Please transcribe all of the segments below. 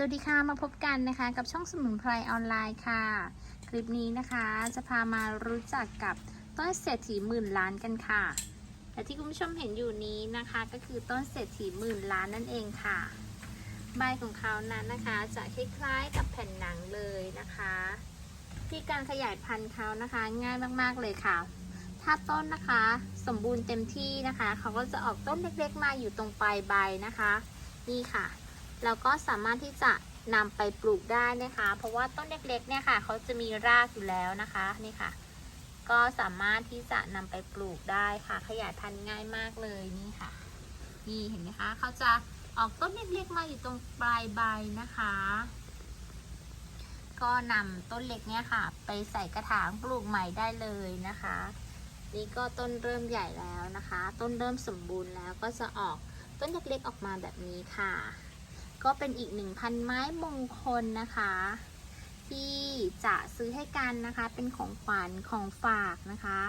สวัสดีค่ะมาพบกันนะคะกับช่องสมุนไพรออนไลน์ค่ะ คลิปนี้นะคะจะพามารู้จักกับต้นเศรษฐีหมื่นล้านกันค่ะและที่คุณผู้ชมเห็นอยู่นี้นะคะก็คือต้นเศรษฐีหมื่นล้านนั่นเองค่ะ ใบของเขานั้นนะคะจะคล้ายๆกับแผ่นหนังเลยนะคะที่การขยายพันธุ์เขานะคะ ง่ายมากๆเลยค่ะ ถ้าต้นนะคะสมบูรณ์เต็มที่นะคะเขาก็จะออกต้นเล็กๆมาอยู่ตรงปลายใบนะคะ นี่ค่ะ เราก็สามารถที่จะนำไปปลูกได้นะคะ เพราะว่าต้นเล็กๆเนี่ยค่ะเขาจะมีรากอยู่แล้วนะคะนี่ค่ะ ก็สามารถที่จะนำไปปลูกได้ค่ะ ขยายพันธุ์ง่ายมากเลยนี่ค่ะ นี่เห็นไหมคะเขาจะออกต้นเล็กๆมาอยู่ตรงปลายใบนะคะ ก็นำต้นเล็กเนี่ยค่ะ ไปใส่กระถางปลูกใหม่ได้เลยนะคะ นี่ก็ต้นเริ่มใหญ่แล้วนะคะ ต้นเริ่มสมบูรณ์แล้วก็จะออกต้นเล็กๆออกมาแบบนี้ค่ะ ก็เป็นอีกหนึ่งพันไม้มงคลนะคะ ที่จะซื้อให้กันนะคะ เป็นของขวัญของฝากนะคะ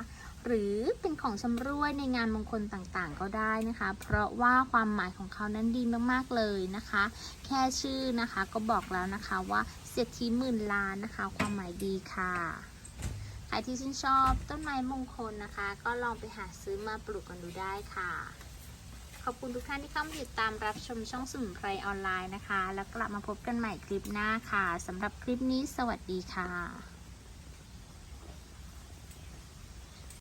หรือเป็นของชำร่วยในงานมงคลต่างๆ ก็ได้นะคะ เพราะว่าความหมายของเขานั้นดีมากๆเลยนะคะ แค่ชื่อนะคะก็บอกแล้วนะคะว่าเศรษฐีหมื่นล้านนะคะ ความหมายดีค่ะใครที่ชื่นชอบต้นไม้มงคลนะคะ ก็ลองไปหาซื้อมาปลูกกันดูได้ค่ะ ขอบคุณทุกท่านที่เข้ามาติดตามรับชมช่องสมุนไพรออนไลน์นะคะ แล้วกลับมาพบกันใหม่คลิปหน้าค่ะสำหรับคลิปนี้สวัสดีค่ะ